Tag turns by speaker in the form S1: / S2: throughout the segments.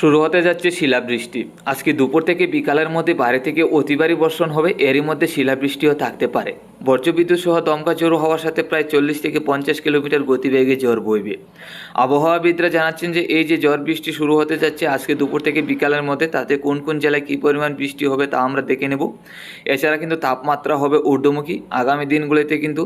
S1: শুরু হতে যাচ্ছে শিলাবৃষ্টি। আজকে দুপুর থেকে বিকালের মধ্যে বাইরে থেকে অতিবারী বর্ষণ হবে, এরই মধ্যে শিলাবৃষ্টিও থাকতে পারে। বজ্রবিদ্যুৎ সহ দমকা জোরো হওয়ার সাথে প্রায় চল্লিশ থেকে পঞ্চাশ কিলোমিটার গতিবেগে ঝড় বইবে। আবহাওয়াবিদরা জানাচ্ছেন যে, এই যে ঝড় বৃষ্টি শুরু হতে যাচ্ছে আজকে দুপুর থেকে বিকালের মধ্যে, তাতে কোন কোন জেলায় কী পরিমাণ বৃষ্টি হবে তা আমরা দেখে নেব। এছাড়া কিন্তু তাপমাত্রা হবে ঊর্ধ্বমুখী। আগামী দিনগুলিতে কিন্তু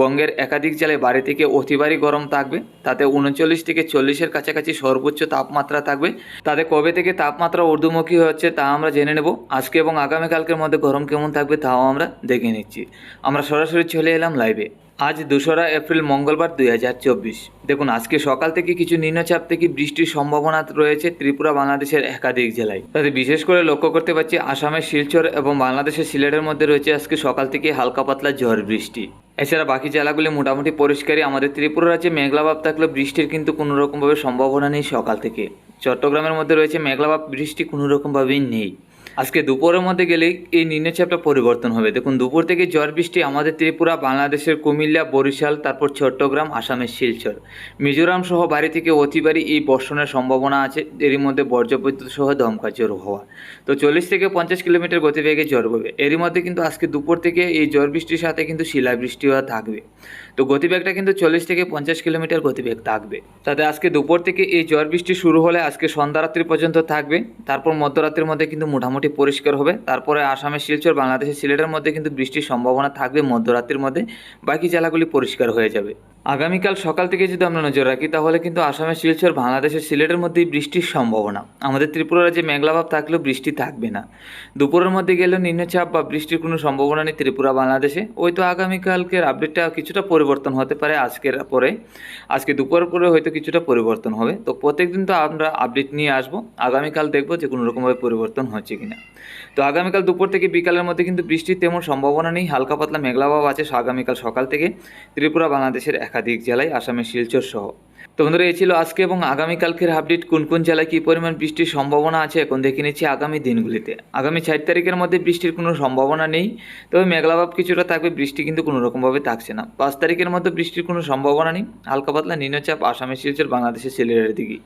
S1: বঙ্গের একাধিক জেলায় বাড়ি থেকে অতিবারী গরম থাকবে। তাতে উনচল্লিশ থেকে চল্লিশের কাছাকাছি সর্বোচ্চ তাপমাত্রা থাকবে। তাতে কবে থেকে তাপমাত্রা ঊর্ধ্বমুখী হচ্ছে তা আমরা জেনে নেব। আজকে এবং আগামীকালকের মধ্যে গরম কেমন থাকবে তাও আমরা দেখে নিচ্ছি। আমরা সরাসরি চলে এলাম লাইভে আজ দোসরা এপ্রিল, মঙ্গলবার দুই হাজার চব্বিশ। দেখুন, আজকে সকাল থেকে কিছু নিম্নচাপ থেকে বৃষ্টির সম্ভাবনা রয়েছে ত্রিপুরা, বাংলাদেশের একাধিক জেলায়। তাতে বিশেষ করে লক্ষ্য করতে পারছি আসামের শিলচর এবং বাংলাদেশের সিলেটের মধ্যে রয়েছে আজকে সকাল থেকে হালকা পাতলা ঝড় বৃষ্টি। এছাড়া বাকি জেলাগুলি মোটামুটি পরিষ্কারই। আমাদের ত্রিপুরা রাজ্যে মেঘলাভাব থাকলেও বৃষ্টির কিন্তু কোনো রকমভাবে সম্ভাবনা নেই সকাল থেকে। চট্টগ্রামের মধ্যে রয়েছে মেঘলা বা বৃষ্টি কোনো রকমভাবেই নেই। আজকে দুপুরের মধ্যে গেলেই এই নিম্নচাপটা পরিবর্তন হবে। দেখুন, দুপুর থেকে ঝড় বৃষ্টি আমাদের ত্রিপুরা, বাংলাদেশের কুমিল্লা, বরিশাল, তারপর চট্টগ্রাম, আসামের শিলচর। মিজোরাম সহ বাড়ি থেকে অতিবারই এই বর্ষণের সম্ভাবনা আছে। এরই মধ্যে বজ্রবিদ্যুৎ সহ দমকা ঝড় হওয়া। তো চল্লিশ থেকে পঞ্চাশ কিলোমিটার গতিবেগে ঝড় হবে এরই মধ্যে কিন্তু আজকে দুপুর থেকে এই ঝড় বৃষ্টির সাথে কিন্তু শিলাবৃষ্টিও থাকবে। তো গতিবেগটা কিন্তু চল্লিশ থেকে পঞ্চাশ কিলোমিটার গতিবেগ থাকবে। তাতে আজকে দুপুর থেকে এই ঝড় বৃষ্টি শুরু হলে আজকে সন্ধ্যারাত্রি পর্যন্ত থাকবে। তারপর মধ্যরাত্রির মধ্যে কিন্তু মোটামুটি পরিষ্কার হবে। তারপরে আসামের শিলচর, বাংলাদেশের সিলেটের মধ্যে কিন্তু বৃষ্টির সম্ভাবনা থাকবে মধ্যরাত্রির মধ্যে। বাকি জেলাগুলি পরিষ্কার হয়ে যাবে। আগামীকাল সকাল থেকে যদি আমরা নজর রাখি, তাহলে কিন্তু আসামের শিলচর বাংলাদেশের সিলেটের মধ্যেই বৃষ্টির সম্ভাবনা। আমাদের ত্রিপুরা রাজ্যে মেঘলাভাব থাকলেও বৃষ্টি থাকবে না। দুপুরের মধ্যে গেলেও নিম্নচাপ বা বৃষ্টির কোনো সম্ভাবনা নেই ত্রিপুরা, বাংলাদেশে। ওই তো আগামীকালকের আপডেটটা কিছুটা পরিবর্তন হতে পারে আজকের পরে। আজকে দুপুরের পরে হয়তো কিছুটা পরিবর্তন হবে। তো প্রত্যেকদিন তো আমরা আপডেট নিয়ে আসব। আগামীকাল দেখব যে কোনো রকমভাবে পরিবর্তন হচ্ছে কিনা। তো আগামীকাল দুপুর থেকে বিকালের মধ্যে কিন্তু বৃষ্টির তেমন সম্ভাবনা নেই। হালকা পাতলা মেঘলাভাব আছে। আগামীকাল সকাল থেকে ত্রিপুরা, বাংলাদেশের একাধিক জেলায় আসামের শিলচর সহ। তো বন্ধুরা, এই ছিল আজকে এবং আগামীকালকের আপডেট কোন কোন জেলায় কী পরিমাণ বৃষ্টির সম্ভাবনা আছে, এখন দেখে নিচ্ছি আগামী দিনগুলিতে। আগামী চার তারিখের মধ্যে বৃষ্টির কোনো সম্ভাবনা নেই, তবে মেঘলাভাব কিছুটা থাকবে, বৃষ্টি কিন্তু কোনো রকমভাবে থাকছে না। পাঁচ তারিখের মধ্যে বৃষ্টির কোনো সম্ভাবনা নেই, হালকা পাতলা নিম্নচাপ, আসামের শিলচর, বাংলাদেশের সিলেটের দিকে।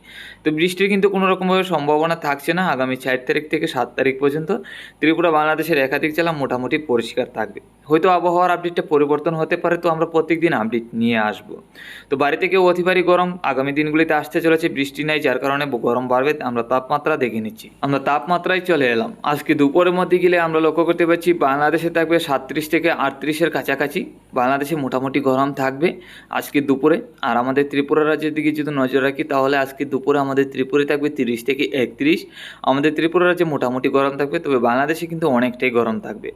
S1: তো বৃষ্টির কিন্তু কোনো রকমভাবে সম্ভাবনা থাকছে না, আগামী চার তারিখ থেকে সাত তারিখ পর্যন্ত। ত্রিপুরা, বাংলাদেশের একাধিক জেলা মোটামুটি পরিষ্কার থাকবে। হয়তো আবহাওয়ার আপডেটটা পরিবর্তন হতে পারে, তো আমরা প্রত্যেকদিন আপডেট নিয়ে আসব। তো বাড়ি থেকে অতিবারী গরম আগামী দিনগুলিতে আসতে চলেছে বৃষ্টি নাই, যার কারণে গরম বাড়বে, আমরা তাপমাত্রা দেখে নিচ্ছি। আমরা তাপমাত্রায় চলে এলাম। আজকে দুপুরের মধ্যে গেলে আমরা লক্ষ্য করতে পারছি, বাংলাদেশে থাকবে সাতত্রিশ থেকে আটত্রিশের কাছাকাছি। বাংলাদেশে মোটামুটি গরম থাকবে আজকে দুপুরে। আর আমাদের ত্রিপুরা রাজ্যের দিকে যদি নজর রাখি, তাহলে আজকে দুপুরে আমাদের ত্রিপুরে থাকবে তিরিশ থেকে একত্রিশ। আমাদের ত্রিপুরা রাজ্যে মোটামুটি গরম থাকবে, তবে বাংলাদেশে কিন্তু অনেকটাই গরম থাকবে।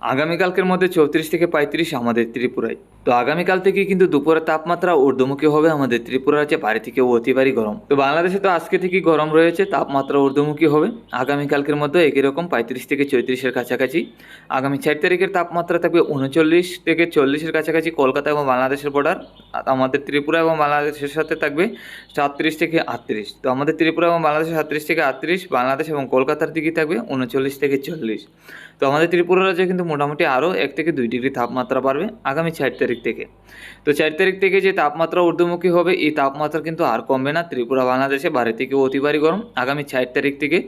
S1: আগামীকালকের মধ্যে চৌত্রিশ থেকে পঁয়ত্রিশ আমাদের ত্রিপুরায়। তো আগামীকাল থেকে কিন্তু দুপুরের তাপমাত্রা ঊর্ধ্বমুখী হবে আমাদের ত্রিপুরা রাজ্যে, বাড়ি থেকে অতি বাড়ি গরম। তো বাংলাদেশে তো আজকে থেকে গরম রয়েছে, তাপমাত্রা ঊর্ধ্বমুখী হবে। আগামীকালকের মধ্যে একই রকম পঁয়ত্রিশ থেকে চৌত্রিশের কাছাকাছি। আগামী চার তারিখের তাপমাত্রা থাকবে উনচল্লিশ থেকে চল্লিশের কাছাকাছি কলকাতা এবং বাংলাদেশের বর্ডার আমাদের ত্রিপুরা এবং বাংলাদেশের সাথে থাকবে সাতত্রিশ থেকে আটত্রিশ। তো আমাদের ত্রিপুরা এবং বাংলাদেশ সাতত্রিশ থেকে আটত্রিশ, বাংলাদেশ এবং কলকাতার দিকে থাকবে উনচল্লিশ থেকে চল্লিশ। তো আমাদের ত্রিপুরা রাজ্যে কিন্তু মোটামুটি আরও এক থেকে দুই ডিগ্রি তাপমাত্রা বাড়বে আগামী চার তারিখ থেকে। তো চার তারিখ থেকে যে তাপমাত্রা ঊর্ধ্বমুখী হবে, এই তাপমাত্রা কিন্তু আর কমবে না। ত্রিপুরা, বাংলাদেশে বাড়ি থেকে অতিবারই গরম। আগামী চার তারিখ থেকে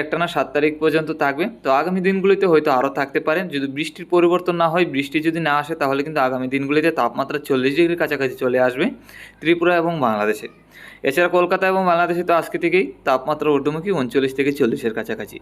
S1: একটানা সাত তারিখ পর্যন্ত থাকবে। তো আগামী দিনগুলিতে হয়তো আরও থাকতে পারে। যদি বৃষ্টির পরিবর্তন না হয়, বৃষ্টি যদি না আসে, তাহলে কিন্তু আগামী দিনগুলিতে তাপমাত্রা চল্লিশ ডিগ্রির কাছাকাছি চলে আসবে ত্রিপুরা এবং বাংলাদেশে। এছাড়া কলকাতা এবং বাংলাদেশে তো আজকে থেকেই তাপমাত্রা ঊর্ধ্বমুখী উনচল্লিশ থেকে চল্লিশের কাছাকাছি।